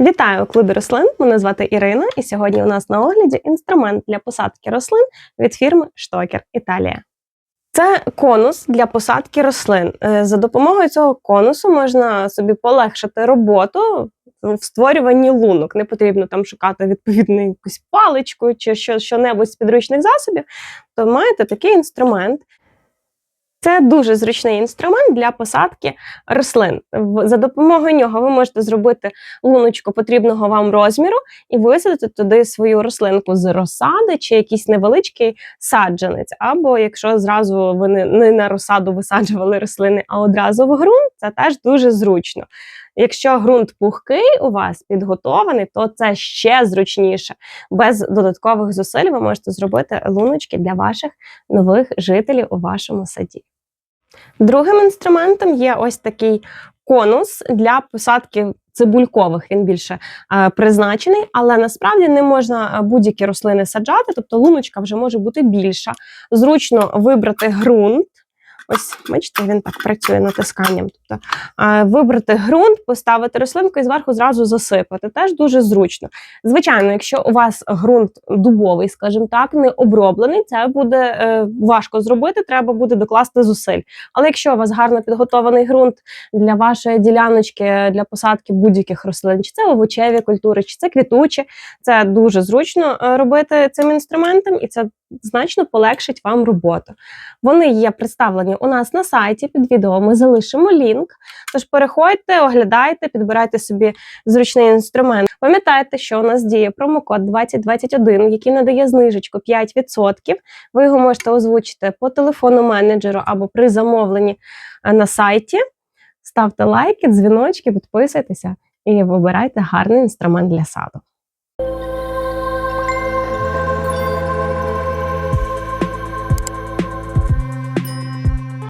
Вітаю у клубі рослин. Мене звати Ірина, і сьогодні у нас на огляді інструмент для посадки рослин від фірми Штокер Італія. Це конус для посадки рослин. Е, За допомогою цього конусу можна собі полегшити роботу в створюванні лунок. Не потрібно там шукати відповідну якусь паличку чи що, що-небудь з підручних засобів. То маєте такий інструмент. Це дуже зручний інструмент для посадки рослин. За допомогою нього ви можете зробити луночку потрібного вам розміру і висадити туди свою рослинку з розсади чи якийсь невеличкий саджанець. Або якщо зразу ви не, не на розсаду висаджували рослини, а одразу в ґрунт, це теж дуже зручно. Якщо ґрунт пухкий у вас підготований, то це ще зручніше. Без додаткових зусиль ви можете зробити луночки для ваших нових жителів у вашому саді. Другим інструментом є ось такий конус для посадки цибулькових. Він більше е, призначений, але насправді не можна е, будь-які рослини саджати, тобто луночка вже може бути більша. Зручно вибрати ґрунт. Ось, бачите, він так працює натисканням. Тобто вибрати ґрунт, поставити рослинку і зверху зразу засипати. Теж дуже зручно. Звичайно, якщо у вас ґрунт дубовий, скажімо так, не оброблений, це буде е, важко зробити, треба буде докласти зусиль. Але якщо у вас гарно підготований ґрунт для вашої діляночки для посадки будь-яких рослин, чи це овочеві культури, чи це квітучі, це дуже зручно е, робити цим інструментом, і це значно полегшить вам роботу. Вони є представлені у нас на сайті. Під відео ми залишимо лінк. Тож переходьте, оглядайте, підбирайте собі зручний інструмент. Пам'ятайте, що у нас діє промокод 2021, який надає знижечку 5%. Ви його можете озвучити по телефону менеджеру або при замовленні е, на сайті. Ставте лайки, дзвіночки, підписуйтеся і вибирайте гарний інструмент для саду.